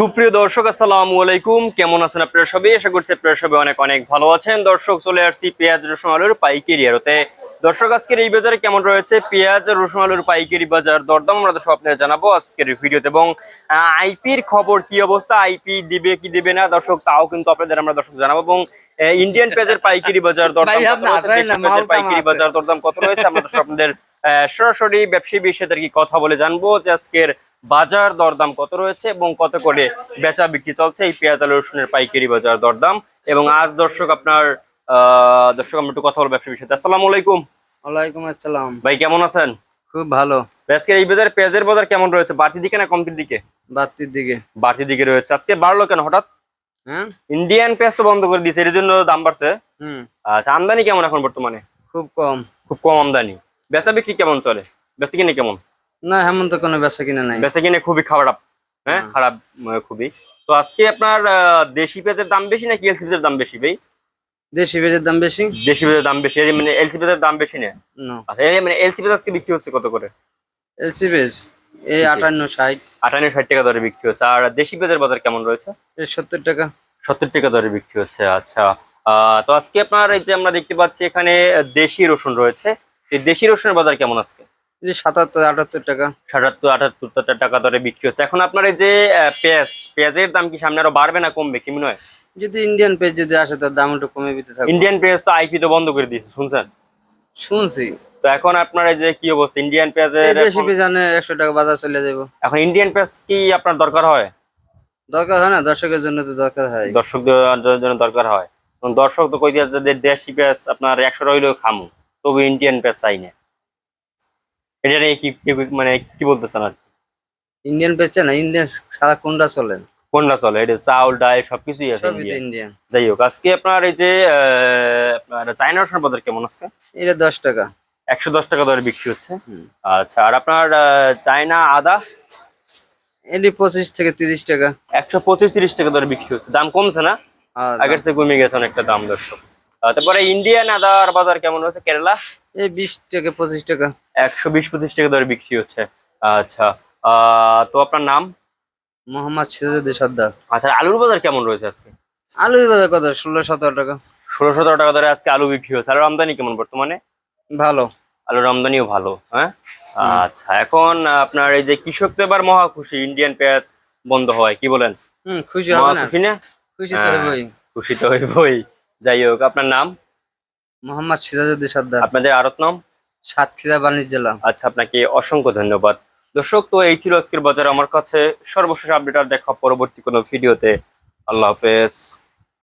সুপ্রিয় দর্শক আসসালামু আলাইকুম। কেমন আছেন আপনারা সবাই? আশা করছি আপনারা সবাই অনেক অনেক ভালো আছেন। দর্শক চলে আসছি পেঁয়াজ রসুন আলুর পাইকারি আরতে দর্শক আজকের এই বাজারে কেমন রয়েছে? পেঁয়াজ রসুন আলুর পাইকারি বাজার দরদাম আমরা তো আপনারা জানাব আজকের ভিডিওতে। এবং আইপির খবর কি অবস্থা? আইপি দিবে কি দিবে না? দর্শক তাও কিন্তু আপনাদের আমরা দর্শক জানাব। এবং ইন্ডিয়ান পেঁয়াজের পাইকারি বাজার দরদাম পাইকারি বাজার দরদাম কত রয়েছে? আমরা দর্শক আপনাদের আহ, সরাসরি ব্যবসায়ী বিষয়ে কি কথা বলে জানব যে আজকের বাজার দরদাম কত রয়েছে এবং কত করে বেচা বিক্রি চলছে? এই পেঁয়াজ আলু রসুনের পাইকারি বাজার দরদাম। এবং আজ দর্শক আপনার আহ, দর্শক আমরা একটু কথা বলব ব্যবসা বিষয়ে। আসসালামু আলাইকুম। ওয়ালাইকুম আসসালাম। ভাই কেমন আছেন? খুব ভালো। আজকের এই বাজারে পেঁয়াজের বাজার কেমন রয়েছে? বাড়তির দিকে না কমতির দিকে? বাড়তির দিকে। বাড়তির দিকে রয়েছে। আজকে বাড়লো কেন হঠাৎ? হ্যাঁ? ইন্ডিয়ান পেঁয়াজ তো বন্ধ করে দিয়েছে এর জন্য দাম বাড়ছে। হুম। আচ্ছা আমদানি কেমন এখন বর্তমানে? খুব কম। খুব কম আমদানি। বেচা বিক্রি কেমন চলে? বেচা কিনে কেমন? না এমন তো কোনো বেচা কিনা নাই। বেচা কিনে খুবই খারাপ হ্যাঁ? খারাপ খুবই। তো আজকে আপনার দেশি পেঁয়াজের দাম বেশি নাকি এলসি পেঁয়াজের দাম বেশি ভাই? দেশি পেঁয়াজের দাম বেশি? দেশি পেঁয়াজের দাম বেশি এই মানে এলসি পেঁয়াজের দাম বেশি না? আচ্ছা এই মানে এলসি পেঁয়াজ আজকে বিক্রি হচ্ছে কত করে? এলসি পেঁয়াজ এই আটান্ন ষাট। আটান্ন ষাট টাকা দরে বিক্রি হচ্ছে। আর দেশি পেঁয়াজের বাজার কেমন রয়েছে? সত্তর টাকা। সত্তর টাকা দরে বিক্রি হচ্ছে আচ্ছা। আহ, তো আজকে আপনার এই যে আমরা দেখতে পাচ্ছি এখানে দেশি রসুন রয়েছে। এই দেশি রসুনের বাজার কেমন আজকে? সাতাত্তর আটাত্তর টাকা। সাতাত্তর আটাত্তর টাকা দরে বিক্রি হচ্ছে। এখন আপনার এই যে পেঁয়াজ পেঁয়াজের দাম কি সামনে আরও বাড়বে না কমবে? কি মনে হয়? যদি ইন্ডিয়ান পেঁয়াজ যদি আসে তার দাম একটু কমে দিতে থাকবে। ইন্ডিয়ান পেঁয়াজ তো আইপি তো বন্ধ করে দিয়েছে শুনছেন? শুনছি। তো এখন আপনার এই যে কি অবস্থা? ইন্ডিয়ান পেঁয়াজের দেশি পেঁয়াজ আনে একশো টাকা বাজার চলে যাব এখন ইন্ডিয়ান পেঁয়াজ কি আপনার দরকার হয়? দরকার হয় না দর্শকের জন্য তো দরকার হয়। দর্শকদের জন্য দরকার হয়। দর্শক তো কই দিয়েছে যে দেশি পেঁয়াজ আপনার একশো রইলেও খামু। তবু ইন্ডিয়ান পেঁয়াজ চাই না। এটা নিয়ে কি কি- মানে কি বলতেছেন আর কি? ইন্ডিয়ান পেঁয়াজ না ইন্ডিয়ান সারা কোনটা চলে? কোনটা চলে? এটা চাউল ডাল সবকিছুই আছে সবই তো ইন্ডিয়ান ইন্ডিয়ান যাই হোক আজকে আপনার এই যে আহ, আপনার চায়না রসুনের বাজার কেমন আজকে? এটা দশ টাকা। একশো দশ টাকা দরে বিক্রি হচ্ছে। আচ্ছা আর আপনার আহ, চায়না আদা? এটি পঁচিশ থেকে তিরিশ টাকা। একশো পঁচিশ তিরিশ টাকা দরে বিক্রি হচ্ছে। দাম কমছে না? আর আগের থেকে কমে গেছে অনেকটা দাম দর্শক। আহ, তারপরে ইন্ডিয়ান আদার বাজার কেমন রয়েছে? কেরালা? এই বিশ থেকে পঁচিশ টাকা। একশো বিশ পঁচিশ টাকা দরে বিক্রি হচ্ছে। আচ্ছা আহ, তো আপনার নাম? মোহাম্মদ সিরাজুদ্দিন সর্দার। আচ্ছা আলুর বাজার কেমন রয়েছে আজকে? আলুর বাজার কত? ষোলো সতেরো টাকা। ষোলো সতেরো টাকা দরে আজকে আলু বিক্রি হচ্ছে। আলুর আমদানি কেমন বর্তমানে? ভালো। আলুর আমদানিও ভালো হ্যাঁ? আচ্ছা এখন আপনার এই যে কৃষক তো এবার মহা খুশি ইন্ডিয়ান পেঁয়াজ বন্ধ হয় কি বলেন? হুম খুশি হবে না? খুশি না? খুশি তো হ্যাঁ। খুশি তো হইবই। যাই হোক আপনার নাম? মোহাম্মদ সিরাজুদ্দিন সর্দার। আপনাদের আরত নাম? সাতক্ষীরা বাণিজ্য আচ্ছা আপনাকে অসংখ্য ধন্যবাদ। দর্শক, তো এই ছিল আজকের বাজার। আমার কাছে সর্বশেষ আপডেট আর দেখা পরবর্তী কোনো ভিডিওতে। আল্লাহ হাফেজ।